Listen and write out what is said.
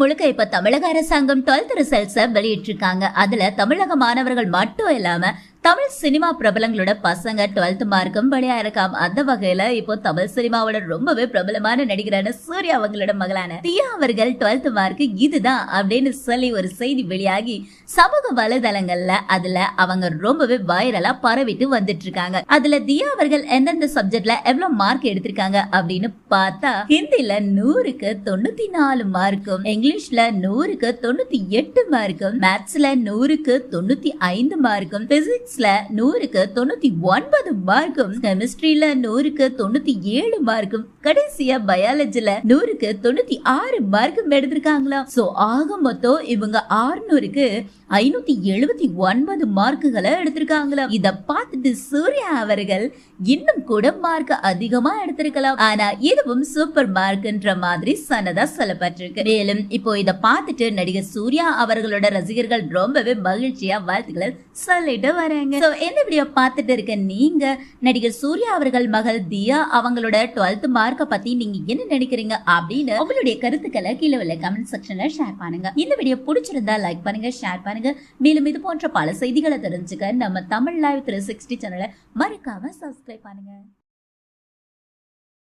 முழுக்க இப்ப தமிழக அரசாங்கம் டுவெல்த் ரிசல்ட்ஸ வெளியிட்டிருக்காங்க. அதுல தமிழக மாணவர்கள் மட்டும் இல்லாம தமிழ் சினிமா பிரபலங்களோட பசங்க டுவெல்த் மார்க்கும் படியா இருக்காம். அந்த வகையில இப்போ தமிழ் சினிமாவோட ரொம்பவே பிரபலமான நடிகரான சூர்யா அவங்களோட மகளான தியா அவர்கள் டுவெல்த் மார்க் இதுதான் அப்படின்னு சொல்லி ஒரு செய்தி வெளியாகி சமூக வலைதளங்கள்ல அதுல அவங்க ரொம்பவே வைரலா பரவிட்டு வந்துட்டு இருக்காங்க அதுல தியா அவர்கள் எந்தெந்த சப்ஜெக்ட்ல எவ்வளவு மார்க் எடுத்திருக்காங்க அப்படின்னு பார்த்தா ஹிந்தில நூறுக்கு தொண்ணூத்தி நாலு மார்க்கும் இங்கிலீஷ்ல நூறுக்கு தொண்ணூத்தி எட்டு மார்க்கும் மேத்ஸ்ல நூறுக்கு தொண்ணூத்தி ஐந்து மார்க்கும் பிசிக்ஸ் பிசிக்ஸ்ல நூறுக்கு தொண்ணூத்தி ஒன்பது மார்க்கும் கெமிஸ்ட்ரியில நூறுக்கு தொண்ணூத்தி ஏழு மார்க்கும் கடைசியா பயாலஜில நூறுக்கு தொண்ணூத்தி ஆறு மார்க்கும் எடுத்திருக்காங்களாம். சோ ஆக மொத்தம் இவங்க ஆறுநூறுக்கு ஐநூத்தி எழுபத்தி ஒன்பது மார்க்குகளை எடுத்திருக்காங்களாம். இத பார்த்துட்டு சூர்யா அவர்கள் இன்னும் கூட மார்க் அதிகமா எடுத்திருக்கலாம். ஆனா இதுவும் சூப்பர் மார்க்ன்ற மாதிரி சன்னதா சொல்லப்பட்டிருக்கு. மேலும் இப்போ இத பார்த்துட்டு நடிகர் சூர்யா அவர்களோட ரசிகர்கள் ரொம்பவே மகிழ்ச்சியா வாழ்த்துக்களை சொல்லிட்டு வராங்க. சோ இந்த வீடியோ பார்த்துட்டு இருக்க நீங்க நடிகர் சூர்யா அவர்கள் மகள் தியா அவங்களோட டுவெல்த் மார்க்க பத்தி நீங்க என்ன நினைக்கிறீங்க அப்படின்னு உங்களுடைய கருத்துக்களை கீழே உள்ள கமெண்ட் செக்ஷன்ல ஷேர் பண்ணுங்க. இந்த வீடியோ பிடிச்சிருந்தா லைக் பண்ணுங்க ஷேர் பண்ணுங்க. மேலும் இது போன்ற பல செய்திகளை தெரிஞ்சுக்க நம்ம தமிழ் லைவ் த்ரீ சிக்ஸ்டி சேனலை மறக்காம சப்ஸ்கிரைப் பண்ணுங்க.